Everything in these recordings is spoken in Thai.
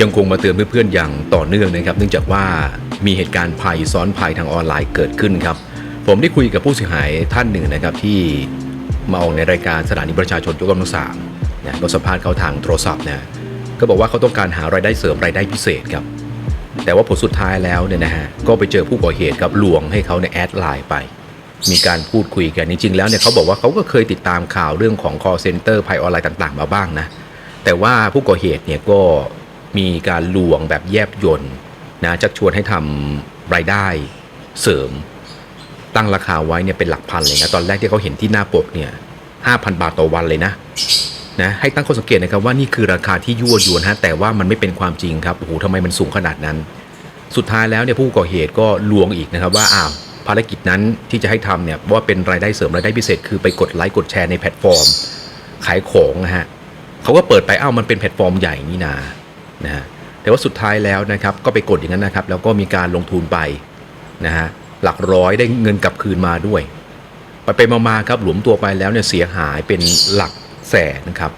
ยังคงมาเตือนเพื่อนๆอย่างต่อเนื่องนะครับ เนื่องจากว่ามีเหตุการณ์ภัยซ้อนภัยทางออนไลน์เกิดขึ้นครับ ผมได้คุยกับผู้เสียหายท่านหนึ่งนะครับที่มาออกในรายการสถานีประชาชนยกกำลังสามนะก็สัมภาษณ์เขาทางโทรศัพท์นะก็บอกว่าเขาต้องการหารายได้เสริมรายได้พิเศษครับ แต่ว่าผลสุดท้ายแล้วเนี่ยนะฮะก็ไปเจอผู้ก่อเหตุครับลวงให้เขาในแอดไลน์ไป มีการพูดคุยกันจริงๆแล้วเนี่ยเขาบอกว่าเขาก็เคยติดตามข่าวเรื่องของ call center ภัยออนไลน์ต่าง ๆ มาบ้างนะแต่ว่าผู้ก่อเหตุเนี่ยก็ มีการลวงแบบแยบยนต์นะชักชวนให้ทำรายได้เสริม ตั้งราคาไว้เนี่ยเป็นหลักพันเลยนะตอนแรกที่เขาเห็นที่หน้าปกเนี่ย5,000บาทต่อวันเลยนะนะให้ตั้งข้อสังเกตนะครับว่านี่คือราคาที่ยั่วยวนฮะแต่ว่ามันไม่เป็นความจริงครับโอ้โหทำไมมันสูงขนาดนั้น สุดท้ายแล้วเนี่ยผู้ก่อเหตุก็ลวงอีกนะครับว่าอ้าวภารกิจนั้นที่จะให้ทำเนี่ยว่าเป็นรายได้เสริมรายได้พิเศษ คือไปกดไลค์กดแชร์ในแพลตฟอร์ม ขายของนะฮะเขาก็เปิดไปอ้าวมันเป็นแพลตฟอร์มใหญ่นี่นา นะฮะแต่ว่าสุดท้ายแล้วนะครับก็ไปกดอย่างนั้นนะครับ แล้วก็มีการลงทุนไปนะฮะหลักร้อยได้เงินกลับคืนมาด้วย ไปไปมาๆครับหลวมตัวไปแล้วเนี่ยเสียหายเป็นหลักแสนนะครับ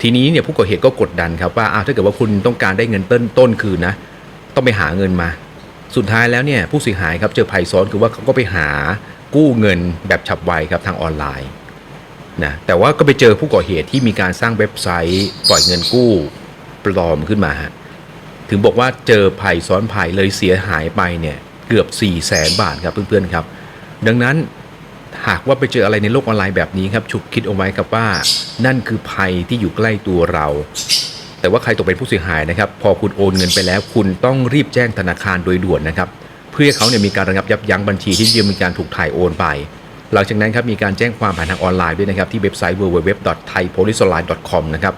ทีนี้เนี่ยผู้ก่อเหตุก็กดดันครับว่าอ้าวถ้าเกิดว่าคุณต้องการได้เงินต้นต้นคืนนะต้องไปหาเงินมา สุดท้ายแล้วเนี่ยผู้เสียหายครับเจอภัยซ้อนคือว่าเขาก็ไปหากู้เงินแบบฉับไวครับทางออนไลน์นะแต่ว่าก็ไปเจอผู้ก่อเหตุที่มีการสร้างเว็บไซต์ปล่อยเงินกู้ ปลอมขึ้นมาฮะถึงบอกว่าเจอภัยซ้อนภัยเลยเสียหายไปเนี่ยเกือบ4 0 0แสนบาทครับเพื่อนๆครับ ดังนั้นหากว่าไปเจออะไรในโลกออนไลน์แบบนี้ครับฉุกคิดเอาไว้ครับว่า นั่นคือภัยที่อยู่ใกล้ตัวเรา แต่ว่าใครตกเป็นผู้เสียหายนะครับ พอคุณโอนเงินไปแล้ว คุณต้องรีบแจ้งธนาคารโดยด่วนนะครับ เพื่อเขาเนี่ยมีการระงับยับยั้งบัญชีที่จะมีการถูกถ่ายโอนไป หลังจากนั้นครับมีการแจ้งความผ่านทางออนไลน์ด้วยนะครับที่เว็บไซต์ www.thaipoliceonline.com นะครับ